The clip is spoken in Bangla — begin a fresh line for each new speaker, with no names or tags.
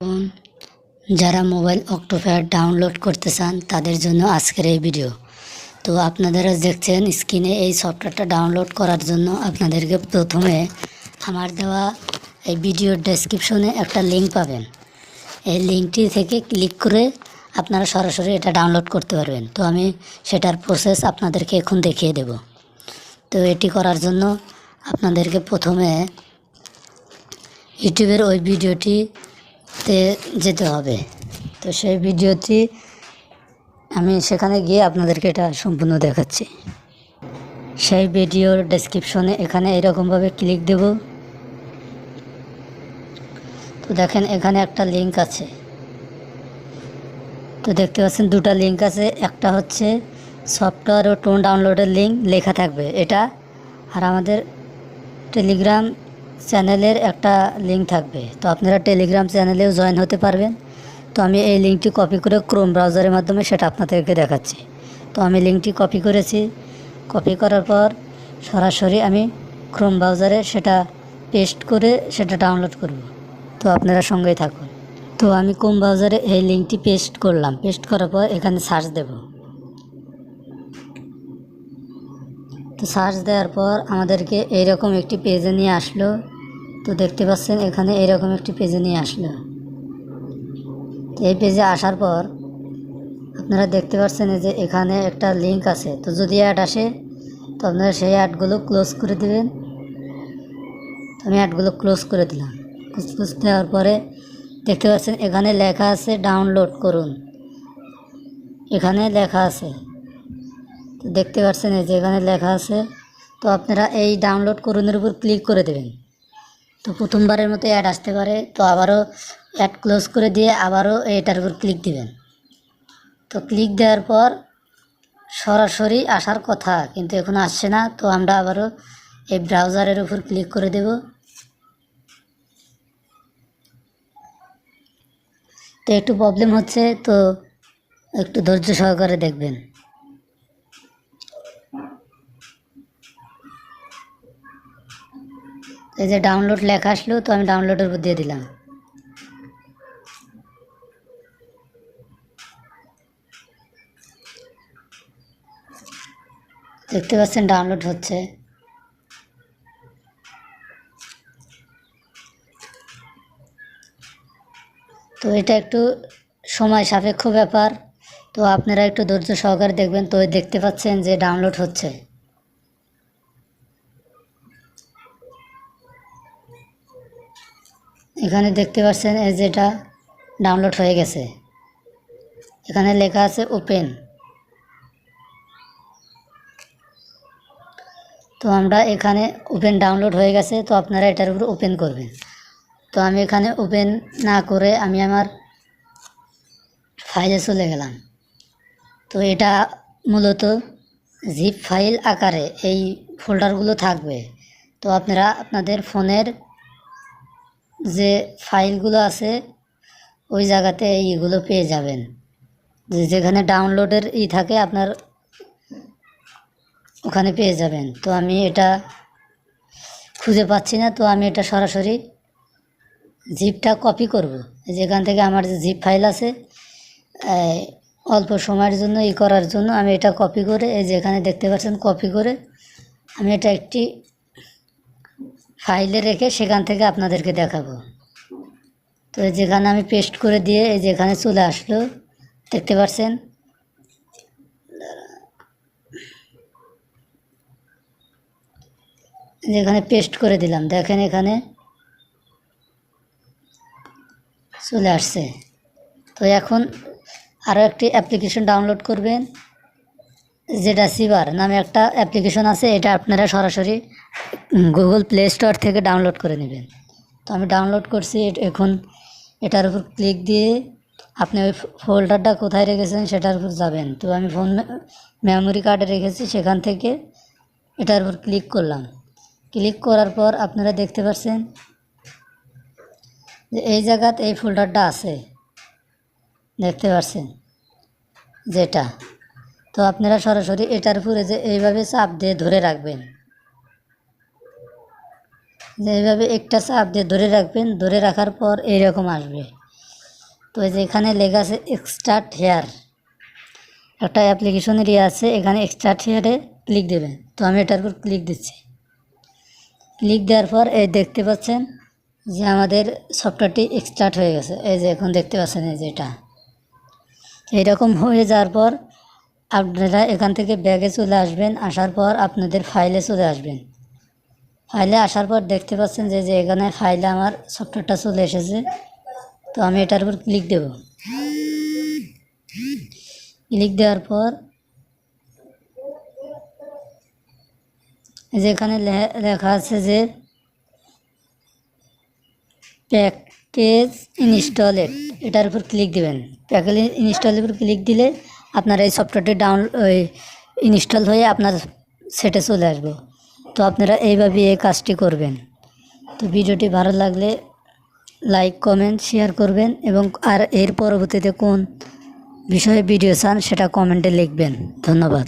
এখন যারা মোবাইল অক্টোপ্যাড ডাউনলোড করতে চান, তাদের জন্য আজকের এই ভিডিও। তো আপনারা দেখছেন স্ক্রিনে এই সফটওয়্যারটা ডাউনলোড করার জন্য আপনাদেরকে প্রথমে আমার দেওয়া এই ভিডিওর ডেসক্রিপশনে একটা লিঙ্ক পাবেন। এই লিঙ্কটি থেকে ক্লিক করে আপনারা সরাসরি এটা ডাউনলোড করতে পারবেন। তো আমি সেটার প্রসেস আপনাদেরকে এখন দেখিয়ে দেব। তো এটি করার জন্য আপনাদেরকে প্রথমে ইউটিউবের ওই ভিডিওটিতে যেতে হবে। তো সেই ভিডিওটি আমি সেখানে গিয়ে আপনাদেরকে এটা সম্পূর্ণ দেখাচ্ছি। সেই ভিডিওর ডেসক্রিপশনে এখানে এরকমভাবে ক্লিক দেব। তো দেখেন এখানে একটা লিঙ্ক আছে। তো দেখতে পাচ্ছেন দুটো লিঙ্ক আছে। একটা হচ্ছে সফটওয়্যার ও টোন ডাউনলোডের লিঙ্ক লেখা থাকবে। এটা আর আমাদের টেলিগ্রাম চ্যানেলের একটা লিঙ্ক থাকবে। তো আপনারা টেলিগ্রাম চ্যানেলেও জয়েন হতে পারবেন। তো আমি এই লিঙ্কটি কপি করে ক্রোম ব্রাউজারের মাধ্যমে সেটা আপনাদেরকে দেখাচ্ছি। তো আমি লিঙ্কটি কপি করেছি। কপি করার পর সরাসরি আমি ক্রোম ব্রাউজারে সেটা পেস্ট করে সেটা ডাউনলোড করব। তো আপনারা সঙ্গেই থাকুন। তো আমি ক্রোম ব্রাউজারে এই লিঙ্কটি পেস্ট করলাম। পেস্ট করার পর এখানে সার্চ দেব। তো সার্চ দেওয়ার পর আমাদেরকে এইরকম একটি পেজে নিয়ে আসলো। তো দেখতে পাচ্ছেন, এখানে এইরকম একটি পেজে নিয়ে আসলো। তো এই পেজে আসার পর আপনারা দেখতে পাচ্ছেন যে এখানে একটা লিঙ্ক আছে। তো যদি অ্যাড আসে, তো আপনারা সেই অ্যাডগুলো ক্লোজ করে দেবেন। তো আমি অ্যাডগুলো ক্লোজ করে দিলাম। ক্লোজ দেওয়ার পরে দেখতে পাচ্ছেন, এখানে লেখা আছে ডাউনলোড করুন। এখানে লেখা আছে দেখতে পাচ্ছেন এই যে এখানে লেখা আছে। তো আপনারা এই ডাউনলোড করুনের উপর ক্লিক করে দেবেন। তো প্রথমবারের মতো অ্যাড আসতে পারে। তো আবারও অ্যাড ক্লোজ করে দিয়ে আবারও এটার উপর ক্লিক দিবেন। তো ক্লিক দেওয়ার পর সরাসরি আসার কথা, কিন্তু এখন আসছে না। তো আমরা আবারও এই ব্রাউজারের উপর ক্লিক করে দেব। তো একটু প্রবলেম হচ্ছে। তো একটু ধৈর্য সহকারে দেখবেন। এই যে ডাউনলোড লেখা আসলো, তো আমি ডাউনলোডের উপর দিয়ে দিলাম। দেখতে পাচ্ছেন ডাউনলোড হচ্ছে। তো এটা একটু সময় সাপেক্ষ ব্যাপার। তো আপনারা একটু ধৈর্য সহকারে দেখবেন, তো দেখতে পাচ্ছেন যে ডাউনলোড হচ্ছে। এখানে দেখতে পাচ্ছেন এই যেটা ডাউনলোড হয়ে গেছে। এখানে লেখা আছে ওপেন তো আমরা এখানে ওপেন ডাউনলোড হয়ে গেছে, তো আপনারা এটার উপর ওপেন করবেন। তো আমি এখানে ওপেন না করে আমি আমার ফাইলে চলে গেলাম। তো এটা মূলত জিপ ফাইল আকারে এই ফোল্ডারগুলো থাকবে। তো আপনারা আপনাদের ফোনের যে ফাইলগুলো আছে, ওই জায়গাতে এইগুলো পেয়ে যাবেন। যে যেখানে ডাউনলোডের ই থাকে, আপনার ওখানে পেয়ে যাবেন। তো আমি এটা খুঁজে পাচ্ছি না, তো আমি এটা সরাসরি জিপটা কপি করব। যেখান থেকে আমার যে জিপ ফাইল আছে অল্প সময়ের জন্য, ই করার জন্য আমি এটা কপি করে, এই যেখানে দেখতে পাচ্ছেন, কপি করে আমি এটা একটি ফাইলে রেখে সেখান থেকে আপনাদেরকে দেখাবো। তো যেখানে আমি পেস্ট করে দিয়ে এই যেখানে চলে আসলো, দেখতে পাচ্ছেন যেখানে পেস্ট করে দিলাম, দেখেন এখানে চলে আসছে। তো এখন আরও একটি অ্যাপ্লিকেশন ডাউনলোড করবেন। যেটা সিবার নামে একটা অ্যাপ্লিকেশন আছে, এটা আপনারা সরাসরি গুগল প্লে স্টোর থেকে ডাউনলোড করে নেবেন। তো আমি ডাউনলোড করছি এখন এটার উপর ক্লিক দিয়ে আপনি ওই ফোল্ডারটা কোথায় রেখেছেন সেটার উপর যাবেন। তো আমি ফোন মেমোরি কার্ডে রেখেছি, সেখান থেকে এটার উপর ক্লিক করলাম। ক্লিক করার পর আপনারা দেখতে পাচ্ছেন যে এই জায়গাতে এই ফোল্ডারটা আছে। দেখতে পাচ্ছেন যেটা। তো আপনারা সরাসরি এটার উপরে যে এইভাবে চাপ দিয়ে ধরে রাখবেন, যে এইভাবে একটা চাপ দিয়ে ধরে রাখবেন, ধরে রাখার পর এইরকম আসবে। তো এই যে এখানে লেখা আছে এক্সট্রাক্ট হেয়ার একটা অ্যাপ্লিকেশনের ইয়ে আছে, এখানে এক্সট্রাক্ট হেয়ারে ক্লিক দেবেন। তো আমি এটার উপর ক্লিক দিচ্ছি। ক্লিক দেওয়ার পর এই দেখতে পাচ্ছেন যে আমাদের সফটওয়্যারটি এক্সট্রাক্ট হয়ে গেছে। এই যে এখন দেখতে পাচ্ছেন এই যে এটা। এইরকম হয়ে যাওয়ার পর আপনারা এখান থেকে ব্যাগে চলে আসবেন, আসার পর আপনাদের ফাইলে চলে আসবেন। ফাইলে আসার পর দেখতে পাচ্ছেন যে যে এখানে ফাইলে আমার সফটওয়্যারটা চলে এসেছে। তো আমি এটার উপর ক্লিক দেব। ক্লিক দেওয়ার পর যে এখানে লেখা আছে যে প্যাকেজ ইনস্টলেড এটার উপর ক্লিক দেবেন। প্যাকেজ ইনস্টলের উপর ক্লিক দিলে আপনার এই সফটওয়্যারটি ডাউন ইনস্টল হয়ে আপনার সেটে চলে আসবে। তো আপনারা এইভাবে এই কাজটি করবেন। তো ভিডিওটি ভালো লাগলে লাইক কমেন্ট শেয়ার করবেন এবং আর এর পরবর্তীতে কোন বিষয়ে ভিডিও চান সেটা কমেন্টে লিখবেন। ধন্যবাদ।